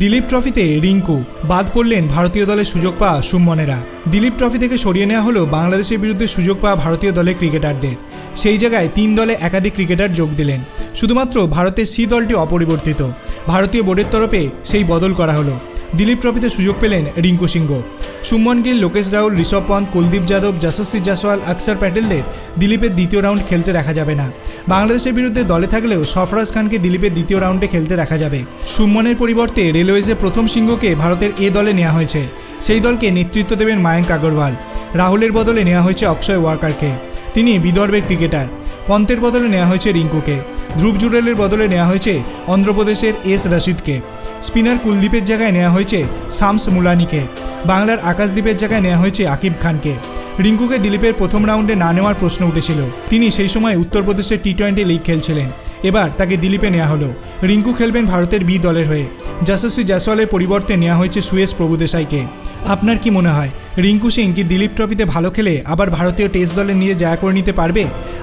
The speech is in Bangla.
দিলীপ ট্রফিতে রিঙ্কু। বাদ পড়লেন ভারতীয় দলে সুযোগ পাওয়া সুম্মনেরা দিলীপ ট্রফি থেকে সরিয়ে নেওয়া হলো বাংলাদেশের বিরুদ্ধে সুযোগ পাওয়া ভারতীয় দলের ক্রিকেটারদের। সেই জায়গায় তিন দলে একাধিক ক্রিকেটার যোগ দিলেন। শুধুমাত্র ভারতের সি দলটি অপরিবর্তিত। ভারতীয় বোর্ডের তরফে সেই বদল করা হলো। দিলীপ ট্রফিতে সুযোগ পেলেন রিঙ্কু সিংহ। সুমন গিল, লোকেশ রাহুল, ঋষভ পন্ত কুলদীপ যাদব যশস্বী জাসওয়াল অক্ষর প্যাটেলদের দিলীপের দ্বিতীয় রাউন্ড খেলতে দেখা যাবে না। বাংলাদেশের বিরুদ্ধে দলে থাকলেও সফরাজ খানকে দিলীপের দ্বিতীয় রাউন্ডে খেলতে দেখা যাবে। সুমনের পরিবর্তে রেলওয়েজে প্রথম সিংহকে ভারতের এ দলে নেওয়া হয়েছে। সেই দলকে নেতৃত্ব দেবেন মায়াঙ্ক আগরওয়াল। রাহুলের বদলে নেওয়া হয়েছে অক্ষয় ওয়ার্কারকে। তিনি বিদর্ভের ক্রিকেটার। পন্তের বদলে নেওয়া হয়েছে রিঙ্কুকে। ধ্রুব জুরেলের বদলে নেওয়া হয়েছে অন্ধ্রপ্রদেশের এস রশিদকে। স্পিনার কুলদীপের জায়গায় নেওয়া হয়েছে শামস মুলানিকে। বাংলার আকাশদ্বীপের জায়গায় নেওয়া হয়েছে আকিব খানকে। রিঙ্কুকে দিলীপের প্রথম রাউন্ডে না নেওয়ার প্রশ্ন উঠেছিল। তিনি সেই সময় উত্তরপ্রদেশের টি টোয়েন্টি লিগ খেলছিলেন। এবার তাকে দিলীপে নেওয়া হলো। রিঙ্কু খেলবেন ভারতের বি দলের হয়ে। যশস্বী জয়সওয়ালের পরিবর্তে নেওয়া হয়েছে সুয়েশ প্রভুদেশাইকে। আপনার কি মনে হয়, রিঙ্কু সিং কি দিলীপ ট্রফিতে ভালো খেলে আবার ভারতীয় টেস্ট দলে নিয়ে জায়গা করে নিতে পারবে?